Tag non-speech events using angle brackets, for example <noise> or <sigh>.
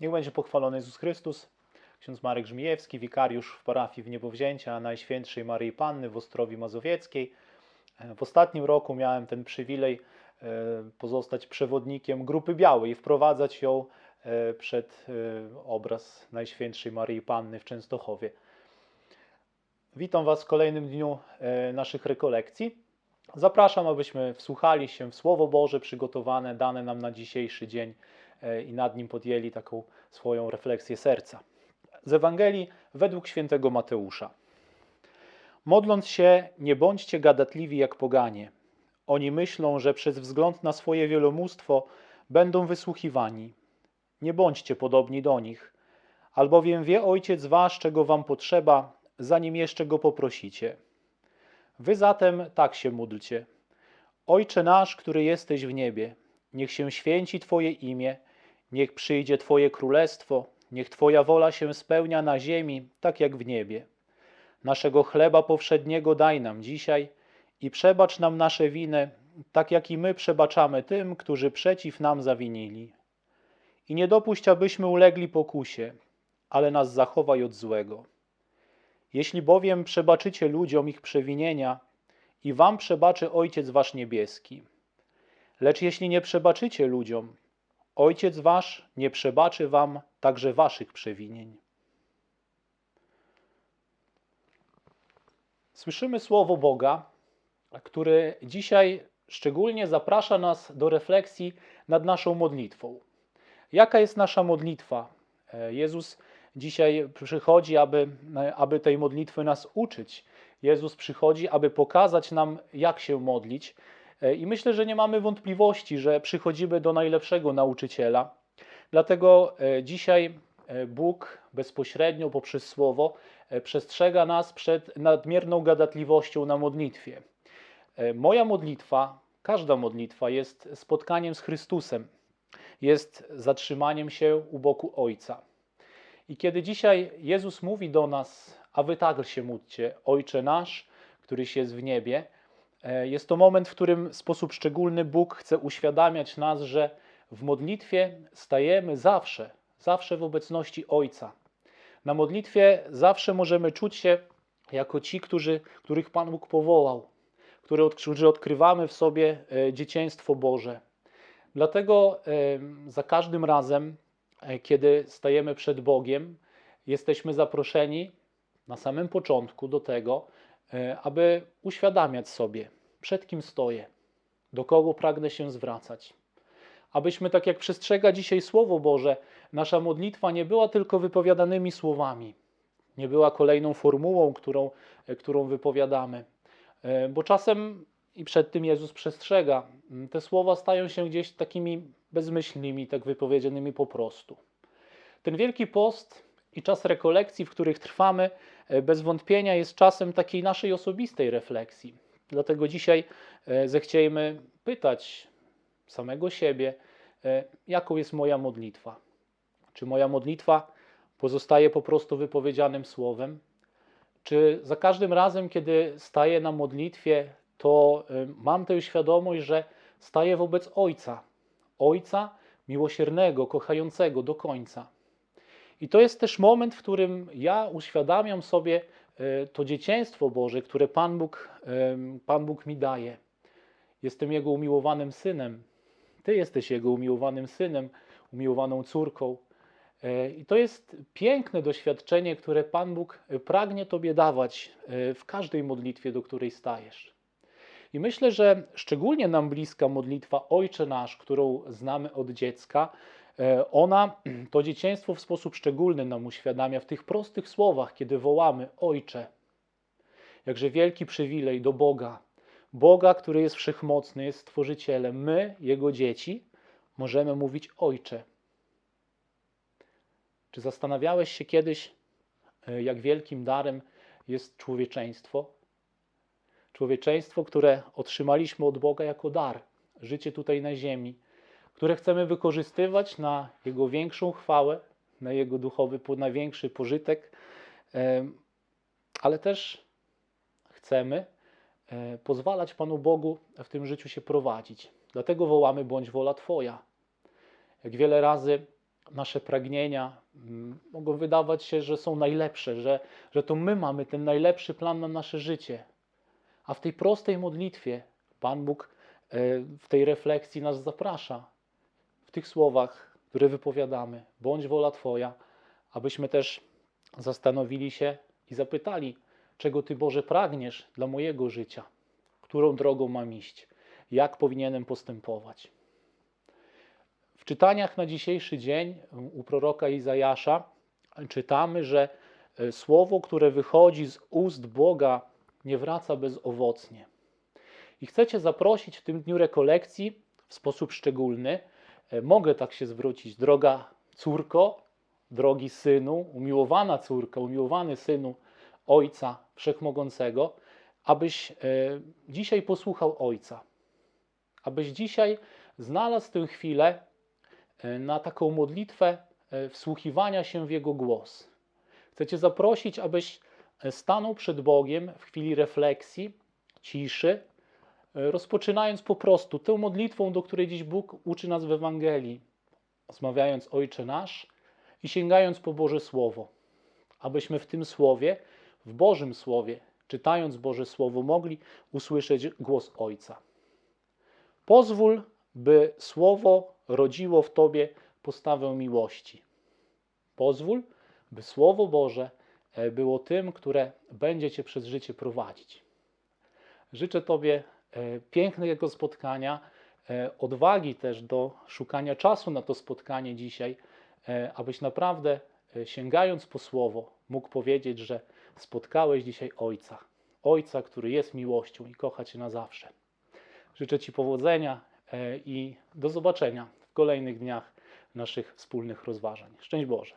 Niech będzie pochwalony Jezus Chrystus. Ksiądz Marek Żmijewski, wikariusz w parafii w Niebowzięcia Najświętszej Maryi Panny w Ostrowi Mazowieckiej. W ostatnim roku miałem ten przywilej e, pozostać przewodnikiem Grupy Białej i wprowadzać ją e, przed e, obraz Najświętszej Maryi Panny w Częstochowie. Witam Was w kolejnym dniu naszych rekolekcji. Zapraszam, abyśmy wsłuchali się w Słowo Boże przygotowane, dane nam na dzisiejszy dzień i nad nim podjęli taką swoją refleksję serca. Z Ewangelii według świętego Mateusza. Modląc się, nie bądźcie gadatliwi jak poganie. Oni myślą, że przez wzgląd na swoje wielomóstwo będą wysłuchiwani. Nie bądźcie podobni do nich, albowiem wie Ojciec Wasz, czego Wam potrzeba, zanim jeszcze Go poprosicie. Wy zatem tak się módlcie. Ojcze nasz, który jesteś w niebie, niech się święci Twoje imię, niech przyjdzie Twoje królestwo, niech Twoja wola się spełnia na ziemi, tak jak w niebie. Naszego chleba powszedniego daj nam dzisiaj i przebacz nam nasze winy, tak jak i my przebaczamy tym, którzy przeciw nam zawinili. I nie dopuść, abyśmy ulegli pokusie, ale nas zachowaj od złego. Jeśli bowiem przebaczycie ludziom ich przewinienia, i wam przebaczy Ojciec Wasz niebieski. Lecz jeśli nie przebaczycie ludziom, Ojciec Wasz nie przebaczy wam także waszych przewinień. Słyszymy słowo Boga, który dzisiaj szczególnie zaprasza nas do refleksji nad naszą modlitwą. Jaka jest nasza modlitwa? E, Jezus dzisiaj przychodzi, aby, aby tej modlitwy nas uczyć. Jezus przychodzi, aby pokazać nam, jak się modlić. E, I myślę, że nie mamy wątpliwości, że przychodzimy do najlepszego nauczyciela. Dlatego e, dzisiaj e, Bóg bezpośrednio poprzez Słowo przestrzega nas przed nadmierną gadatliwością na modlitwie. Moja modlitwa, każda modlitwa jest spotkaniem z Chrystusem, jest zatrzymaniem się u boku Ojca. I kiedy dzisiaj Jezus mówi do nas, a wy także się módlcie, Ojcze nasz, któryś jest w niebie, jest to moment, w którym w sposób szczególny Bóg chce uświadamiać nas, że w modlitwie stajemy zawsze, zawsze w obecności Ojca. Na modlitwie zawsze możemy czuć się jako ci, którzy, których Pan Bóg powołał, którzy odkrywamy w sobie e, dzieciństwo Boże. Dlatego e, za każdym razem, e, kiedy stajemy przed Bogiem, jesteśmy zaproszeni na samym początku do tego, e, aby uświadamiać sobie, przed kim stoję, do kogo pragnę się zwracać. Abyśmy, tak jak przestrzega dzisiaj Słowo Boże, nasza modlitwa nie była tylko wypowiadanymi słowami, nie była kolejną formułą, którą, e, którą wypowiadamy. E, Bo czasem, i przed tym Jezus przestrzega, te słowa stają się gdzieś takimi bezmyślnymi, tak wypowiedzianymi po prostu. Ten Wielki Post i czas rekolekcji, w których trwamy, e, bez wątpienia jest czasem takiej naszej osobistej refleksji. Dlatego dzisiaj e, zechciejmy pytać samego siebie, e, jaką jest moja modlitwa. Czy moja modlitwa pozostaje po prostu wypowiedzianym słowem? Czy za każdym razem, kiedy staję na modlitwie, to mam tę świadomość, że staję wobec Ojca, Ojca miłosiernego, kochającego do końca. I to jest też moment, w którym ja uświadamiam sobie y, to dzieciństwo Boże, które Pan Bóg, Pan Bóg mi daje. Jestem Jego umiłowanym synem. Ty jesteś Jego umiłowanym synem, umiłowaną córką. E, I to jest piękne doświadczenie, które Pan Bóg e, pragnie Tobie dawać e, w każdej modlitwie, do której stajesz. I myślę, że szczególnie nam bliska modlitwa Ojcze Nasz, którą znamy od dziecka, e, ona <clears throat> to dzieciństwo w sposób szczególny nam uświadamia w tych prostych słowach, kiedy wołamy Ojcze. Jakże wielki przywilej do Boga, Boga, który jest wszechmocny, jest Stworzycielem. My, Jego dzieci, możemy mówić Ojcze. Czy zastanawiałeś się kiedyś, e, jak wielkim darem jest człowieczeństwo? Człowieczeństwo, które otrzymaliśmy od Boga jako dar, życie tutaj na ziemi, które chcemy wykorzystywać na Jego większą chwałę, na Jego duchowy, na większy pożytek, ale też chcemy e, pozwalać Panu Bogu w tym życiu się prowadzić. Dlatego wołamy: bądź wola Twoja. Jak wiele razy nasze pragnienia mm, mogą wydawać się, że są najlepsze, że, że to my mamy ten najlepszy plan na nasze życie. A w tej prostej modlitwie Pan Bóg e, w tej refleksji nas zaprasza. Tych słowach, które wypowiadamy, bądź wola Twoja, abyśmy też zastanowili się i zapytali, czego Ty Boże pragniesz dla mojego życia, którą drogą mam iść, jak powinienem postępować. W czytaniach na dzisiejszy dzień u proroka Izajasza czytamy, że e, słowo, które wychodzi z ust Boga, nie wraca bezowocnie. I chcę Cię zaprosić w tym dniu rekolekcji w sposób szczególny. E, Mogę tak się zwrócić, droga córko, drogi synu, umiłowana córko, umiłowany synu Ojca Wszechmogącego, abyś e, dzisiaj posłuchał Ojca. Abyś dzisiaj znalazł tę chwilę e, na taką modlitwę wsłuchiwania się w Jego głos. Chcę Cię zaprosić, abyś stanął przed Bogiem w chwili refleksji, ciszy, rozpoczynając po prostu tę modlitwą, do której dziś Bóg uczy nas w Ewangelii, zmawiając Ojcze Nasz i sięgając po Boże Słowo, abyśmy w tym Słowie, w Bożym Słowie, czytając Boże Słowo, mogli usłyszeć głos Ojca. Pozwól, by Słowo rodziło w Tobie postawę miłości. Pozwól, by Słowo Boże e, było tym, które będzie Cię przez życie prowadzić. Życzę Tobie e, pięknego spotkania, e, odwagi też do szukania czasu na to spotkanie dzisiaj, e, abyś naprawdę sięgając po Słowo mógł powiedzieć, że spotkałeś dzisiaj Ojca. Ojca, który jest miłością i kocha Cię na zawsze. Życzę Ci powodzenia i do zobaczenia w kolejnych dniach naszych wspólnych rozważań. Szczęść Boże.